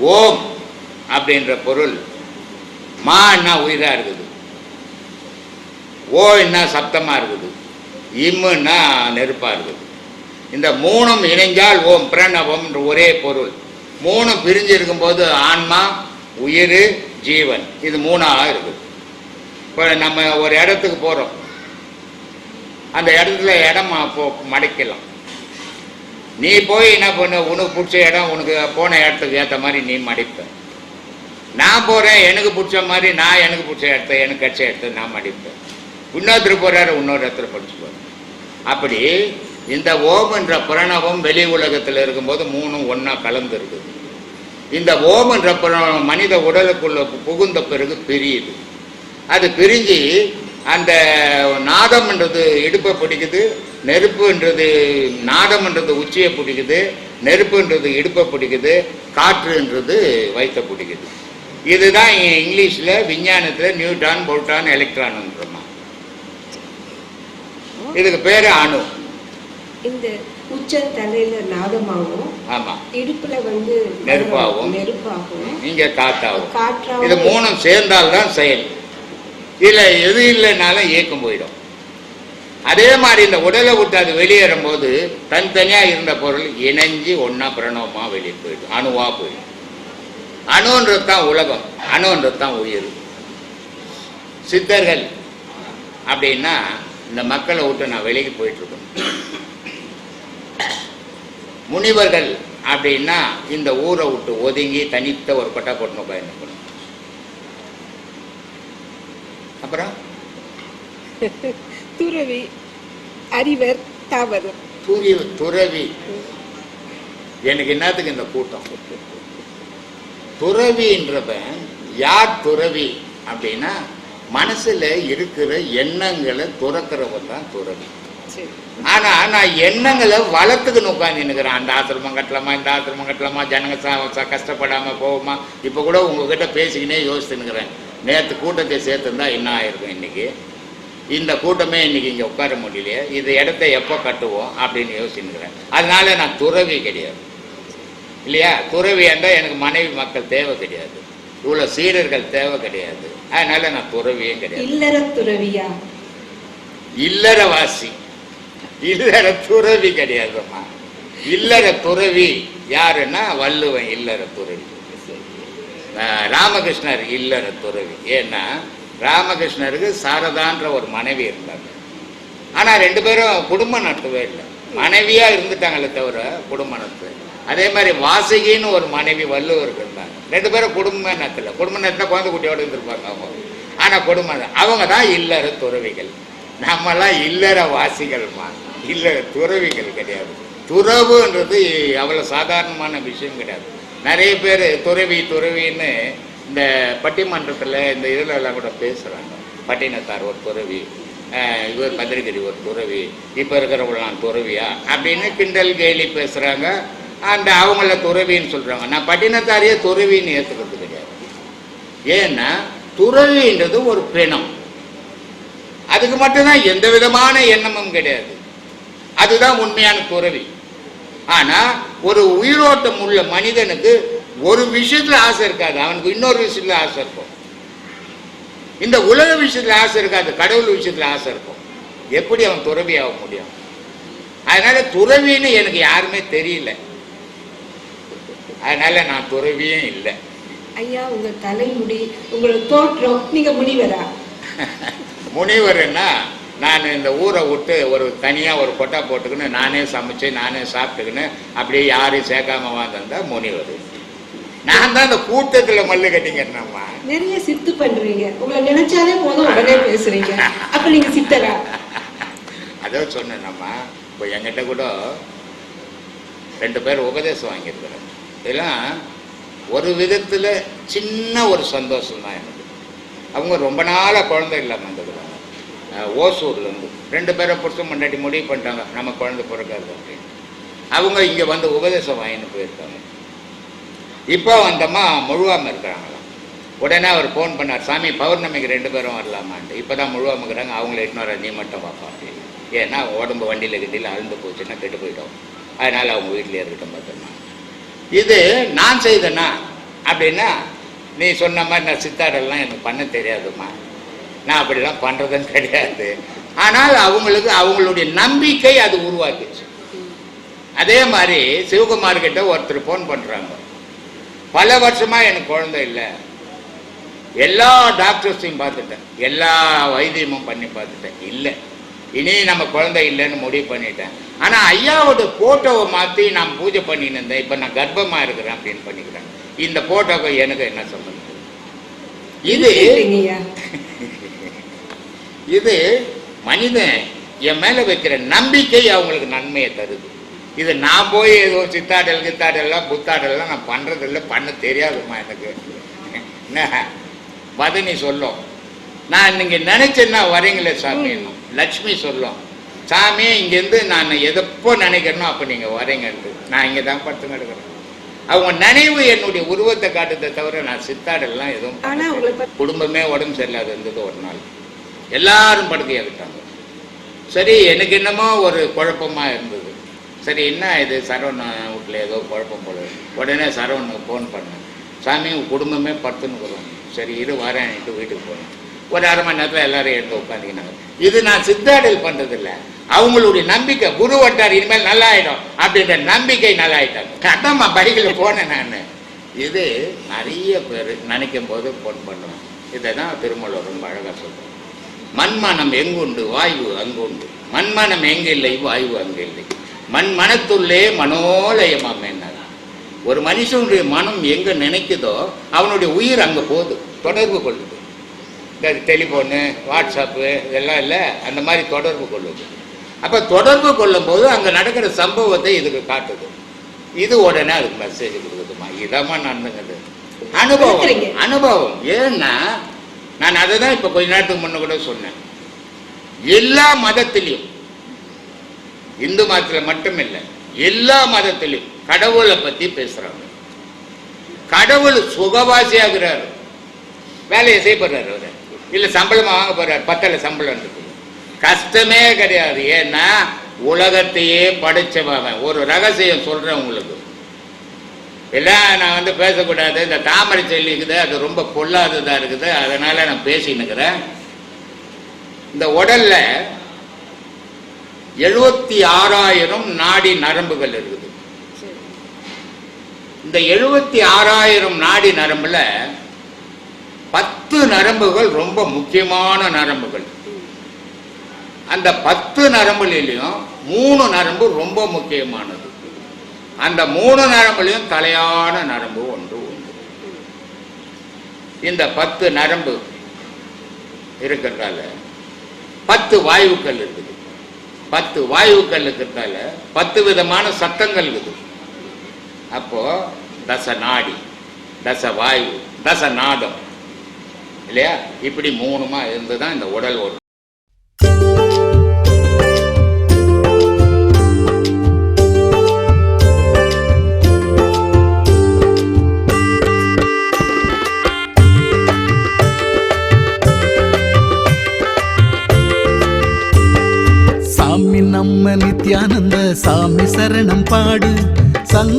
ஓம் அப்படின்ற பொருள் மான்னா உயிராக இருக்குது. ஓன்னா சப்தமாக இருக்குது. இம்முன்னா நெருப்பாக இருக்குது. இந்த மூணும் இணைஞ்சால் ஓம் பிரணவம்ன்ற ஒரே பொருள். மூணும் பிரிஞ்சு இருக்கும்போது ஆன்மா உயிர் ஜீவன். இது மூணாக இருக்குது. இப்போ நம்ம ஒரு இடத்துக்கு போகிறோம் அந்த இடத்துல இடம் மடைக்கலாம். நீ போய் என்ன பண்ண? உனக்கு பிடிச்ச இடம் உனக்கு போன இடத்துக்கு ஏற்ற மாதிரி நீ மடிப்ப. நான் போகிறேன் எனக்கு பிடிச்ச மாதிரி நான் எனக்கு பிடிச்ச இடத்த எனக்கு கட்ச இடத்த நான் மடிப்பேன் இன்னொருத்தர் போகிறாரு இன்னொரு இடத்துல படிச்சு அப்படி இந்த ஓம் என்ற பிரணவம் வெளி உலகத்தில் இருக்கும்போது மூணும் ஒன்றா கலந்து இருக்குது இந்த ஓம் என்ற பிரணவம் மனித உடலுக்குள்ள புகுந்த பிறகு பிரியுது. அது பிரிஞ்சு அந்த நாதம்ன்றது இடுப்பை பிடிக்குது நெருப்புன்றது நாதம்ன்றது உச்சியை பிடிக்குது நெருப்புன்றது இடுப்பை பிடிக்குது காற்றுன்றது வயிற்றை பிடிக்குது. இதுதான் இங்கிலீஷில் விஞ்ஞானத்தில் நியூட்ரான் போல்டான் எலக்ட்ரான்ன்றோமா இதுக்கு பேர் அணு. இந்த தலையில ஆமாம் இடுப்புல வந்து நெருப்பாகும். நெருப்பாகும் இங்கே காத்தாகும் இது மூணும் சேர்ந்தால்தான் செயல். இல்லை எது இல்லைனாலும் இயக்கம் போயிடும். அதே மாதிரி இந்த உடலை விட்டு அது வெளியேறும் போது தனித்தனியாக இருந்த பொருள் இணைஞ்சு ஒன்றா பிரணவமாக வெளியே போயிடும். அணுவாக போயிடும். அணுன்றது தான் உலகம். அணுன்றது தான் உயிர். சித்தர்கள் அப்படின்னா இந்த மக்களை விட்டு நான் வெளியே போயிட்டுருக்கணும். முனிவர்கள் அப்படின்னா இந்த ஊரை விட்டு ஒதுங்கி தனித்த ஒரு கொட்டை போட்டு பயணிக்கணும் அப்புறம்? துறவி அறிவர் தாவரம். துரி துறவி. எனக்கு என்னத்துக்கு இந்த கூட்டம்? துறவின்றவன் யார் துறவி அப்படின்னா மனசுல இருக்கிற எண்ணங்களை துறக்கிறவன் தான் துறவி. ஆனா நான் எண்ணங்களை வளர்த்துக்கணும் உட்காந்து நிற்கிறேன் அந்த ஆசிரமம் கட்டலாமா இந்த ஆசிரமம் கட்டலாமா ஜனங்க கஷ்டப்படாம போகுமா? இப்போ கூட உங்ககிட்ட பேசிக்கினே யோசித்து நிற்கிறேன் நேற்று கூட்டத்தை சேர்த்துருந்தா என்ன ஆயிருக்கும் இன்னைக்கு? இந்த கூட்டமே இன்னைக்கு இங்கே உட்கார முடியலையே. இது இடத்த எப்போ கட்டுவோம் அப்படின்னு யோசிச்சுக்கிறேன் அதனால நான் துறவி கிடையாது. இல்லையா? துறவி என்றால் எனக்கு மனைவி மக்கள் தேவை கிடையாது. இவ்வளோ சீடர்கள் தேவை கிடையாது. அதனால நான் துறவியும் கிடையாது. இல்லற துறவியா? இல்லறவாசி இல்லற துறவி கிடையாதும்மா. இல்லற துறவி யாருன்னா வள்ளுவன் இல்லற துறவி. ராமகிருஷ்ணர் இல்லற துறவி. ஏன்னா ராமகிருஷ்ணருக்கு சாரதான்ற ஒரு மனைவி இருந்தாங்க. ஆனால் ரெண்டு பேரும் குடும்பம் நடத்தவே இல்லை. மனைவியாக இருந்துட்டாங்களே தவிர குடும்பம் நடத்தவே அதே மாதிரி வாசகின்னு ஒரு மனைவி வள்ளுவருக்கு இருந்தாங்க. ரெண்டு பேரும் குடும்பமே நடத்தல குடும்பம் நடத்தினா குழந்தை குட்டியோட இருந்திருப்பாங்க அவங்க. ஆனால் குடும்பம் அவங்க தான் இல்லற துறவிகள். நம்மலாம் இல்லற வாசிகள்மா. இல்லற துறவிகள் கிடையாது. துறவுன்றது அவ்வளோ சாதாரணமான விஷயம் கிடையாது. நிறைய பேர் துறவி துறவின்னு இந்த பட்டிமன்றத்தில் இந்த இதுல எல்லாம் கூட பேசுகிறாங்க பட்டினத்தார் ஒரு துறவி இவர் பத்திரிகை ஒரு துறவி இப்போ இருக்கிறவங்களாம் துறவியா அப்படின்னு கிண்டல் கேலி பேசுகிறாங்க அந்த அவங்கள துறவின்னு சொல்கிறாங்க நான் பட்டினத்தாரையே துறவின்னு ஏற்றுக்கிறது கிடையாது. ஏன்னா துறவின்றது ஒரு பிணம். அதுக்கு மட்டும்தான் எந்த விதமான எண்ணமும் கிடையாது. அதுதான் உண்மையான துறவி. ஆனா ஒரு உயிரோட்டம் உள்ள மனிதனுக்கு ஒரு விஷயத்துல ஆசை இருக்காது. அவனுக்கு இன்னொரு விஷயத்துல ஆசை இருக்கும். இந்த உலக விஷயத்துல ஆசை இருக்காது கடவுள் விஷயத்துல ஆசை இருக்கும். எப்படி அவன் துறவி ஆக முடியும்? அதனால துறவின்னு எனக்கு யாருமே தெரியல. அதனால நான் துறவியும் இல்லை. ஐயா உங்க தலைமுடி உங்களோட தோற்றம் நீங்க முனிவரா? முனிவர்னா நான் இந்த ஊரை விட்டு ஒரு தனியாக ஒரு கொட்டா போட்டுக்கின்னு நானே சமைச்சு நானே சாப்பிட்டுக்கின்னு அப்படியே யாரையும் சேர்க்காம வாழ்ந்தா முனிவர் நான் தான் இந்த கூட்டத்தில் மல்லு கட்டிங்கிறேன்மா நிறைய சித்து பண்றீங்க. உங்களை நினைச்சாலே போதும் உடனே பேசுறீங்க. அப்ப நீங்க சித்தரா? அதான் சொன்னேன் நம்ம இப்போ என்கிட்ட கூட ரெண்டு பேர் உபதேசம் வாங்கியிருக்கிறேன் இதெல்லாம் ஒரு விதத்தில் சின்ன ஒரு சந்தோஷம் தான் எனக்கு. அவங்க ரொம்ப நாளாக குழந்தை இல்லாமல் ஓசூர்லேருந்து. ரெண்டு பேரை புருஷன் முன்னாடி முடிவு பண்ணிட்டாங்க. நம்ம குழந்தை பிறக்காது அப்படின்னு. அவங்க இங்கே வந்து உபதேசம் வாங்கின்னு போயிருக்காங்க. இப்போ வந்தம்மா முழுவாமல் இருக்கிறாங்களாம் உடனே அவர் ஃபோன் பண்ணார் சாமி பௌர்ணமிக்கு ரெண்டு பேரும் வரலாமான்ட்டு. இப்போ தான் முழுவாமல் இருக்கிறாங்க. அவங்கள இன்னொரு நீ மட்டும் பார்ப்பா அப்படின்னு. ஏன்னா உடம்பு வண்டியில் கிட்டியில் அழுந்து போச்சுன்னா கெட்டு போயிட்டோம் அதனால் அவங்க வீட்டிலே இருக்கட்டும் பார்த்தோம்னா இது நான் செய்தேன்னா அப்படின்னா நீ சொன்ன மாதிரி நான் சித்தாரெல்லாம் எனக்கு பண்ண தெரியாதும்மா. நான் அப்படிலாம் பண்ணுறதும் கிடையாது. ஆனால் அவங்களுக்கு அவங்களுடைய நம்பிக்கை அது உருவாக்குச்சு அதே மாதிரி சிவகுமார் கிட்ட ஒருத்தர் ஃபோன் பண்ணுறாங்க பல வருஷமாக எனக்கு குழந்தை இல்லை. எல்லா டாக்டர்ஸையும் பார்த்துட்டேன். எல்லா வைத்தியமும் பண்ணி பார்த்துட்டேன். இல்லை. இனி நம்ம குழந்தை இல்லைன்னு முடிவு பண்ணிட்டேன். ஆனால் ஐயாவோட ஃபோட்டோவை மாற்றி நான் பூஜை பண்ணின்னு இருந்தேன். இப்போ நான் கர்ப்பமாக இருக்கிறேன் அப்படின்னு பண்ணிக்கிறேன் இந்த ஃபோட்டோவை எனக்கு என்ன சொல்லுங்க இது இது மனிதன் என் மேலே வைக்கிற நம்பிக்கை அவங்களுக்கு நன்மையை தருது. இது நான் போய் ஏதோ சித்தாடல் கித்தாடல்லாம் புத்தாடல்லாம் நான் பண்ணுறதில்ல பண்ண தெரியாதும்மா எனக்கு. என்ன? பதனி சொல்லும் நான் நீங்கள் நினைச்சேன்னா வரீங்களே சாமி லட்சுமி சொல்லும் சாமி இங்கேருந்து நான் எதப்போ நினைக்கிறேனோ அப்போ நீங்கள் வரீங்கன்ட்டு. நான் இங்கே தான் படுத்து கிடக்குறேன். அவங்க நினைவு என்னுடைய உருவத்தை காட்டுதை தவிர நான் சித்தாடெல்லாம் எதுவும் குடும்பமே உடம்பு சரியில்லாத இருந்தது ஒரு நாள். எல்லாரும் படுக்கையாகிட்டாங்க சரி எனக்கு என்னமோ ஒரு குழப்பமா இருந்தது. சரி என்ன இது? சரவண வீட்டில் ஏதோ குழப்பம் போல உடனே சரவணுக்கு ஃபோன் பண்ணேன் சாமி குடும்பமே படுத்துன்னு வரும் சரி இரு வரேன்ட்டு வீட்டுக்கு போனேன் ஒரு அரை மணி நேரத்தில் எல்லாரும் எடுத்து உட்காந்துக்கினாங்க இது நான் சித்தாடல் பண்ணுறதில்ல அவங்களுடைய நம்பிக்கை குரு வட்டார் இனிமேல் நல்லா ஆகிடும் அப்படின்ற நம்பிக்கை நல்லா ஆயிட்டாங்க கட்டமா பைக்கில் போனேன் நான். இது நிறைய பேர் நினைக்கும் போது ஃபோன் பண்ணுவேன் இதை தான் திருமூலர் ரொம்ப அழகாக சொல்கிறேன் மண்மனம் எங்குண்டு? வாயு அங்குண்டு. மண்மனம் எங்கில்லை? வாயு அங்கில்லை. மண் மனத்துள்ளே மனோலயமாம் என்ன ஒரு மனுஷனுடைய மனம் எங்க நினைக்குதோ அவனுடைய உயிர் அங்க போகுது. தொடர்பு கொள்ளுது. இந்த டெலிஃபோனு வாட்ஸ்அப்பு இதெல்லாம் இல்லை அந்த மாதிரி தொடர்பு கொள்ளுது. அப்போ தொடர்பு கொள்ளும் போது அங்கே நடக்கிற சம்பவத்தை இதுக்கு காட்டுது. இது உடனே அதுக்கு மெசேஜ் கொடுக்குதுமா இதமா நடந்துங்குது அனுபவம். அனுபவம். ஏன்னா நான் அதை தான் இப்போ கொஞ்ச நேரத்துக்கு முன்ன கூட சொன்னேன். எல்லா மதத்திலையும் இந்து மதத்தில் மட்டும் இல்லை எல்லா மதத்திலையும் கடவுளை பற்றி பேசுகிறாங்க கடவுள் சுகவாசியாகிறார். வேலையை செய்யப்படுறாரு அவர். இல்லை சம்பளமாக வாங்க போறாரு. பத்தல சம்பளம் கஷ்டமே கிடையாது. ஏன்னா உலகத்தையே படைச்சவன் ஒரு ரகசியம் சொல்றேன் உங்களுக்கு. எல்லாம் நான் வந்து பேசக்கூடாது. இந்த தாமரை செல்லி இருக்குது அது ரொம்ப பொல்லாததாக இருக்குது. அதனால் நான் பேசினுக்கிறேன் இந்த உடலில் எழுபத்தி ஆறாயிரம் நாடி நரம்புகள் இருக்குது. இந்த எழுபத்தி ஆறாயிரம் நாடி நரம்புல பத்து நரம்புகள் ரொம்ப முக்கியமான நரம்புகள். அந்த பத்து நரம்புலையும் மூணு நரம்பு ரொம்ப முக்கியமானது. அந்த மூணு நரம்புலையும் தலையான நரம்பு ஒன்று உண்டு. இந்த பத்து நரம்பு இருக்கிறதால பத்து வாயுக்கள் இருக்குது. பத்து வாயுக்கள் இருக்கிறதால பத்து விதமான சத்தங்கள் இருக்குது. அப்போ தச நாடி தச வாயு தச நாதம். இல்லையா? இப்படி மூணுமா இருந்து தான் இந்த உடல் ஓடும்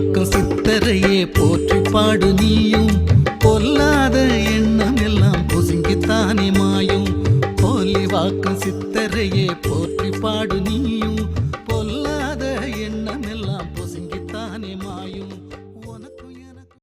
காக்கும் சித்தரையே போற்றி பாடு நீயும்.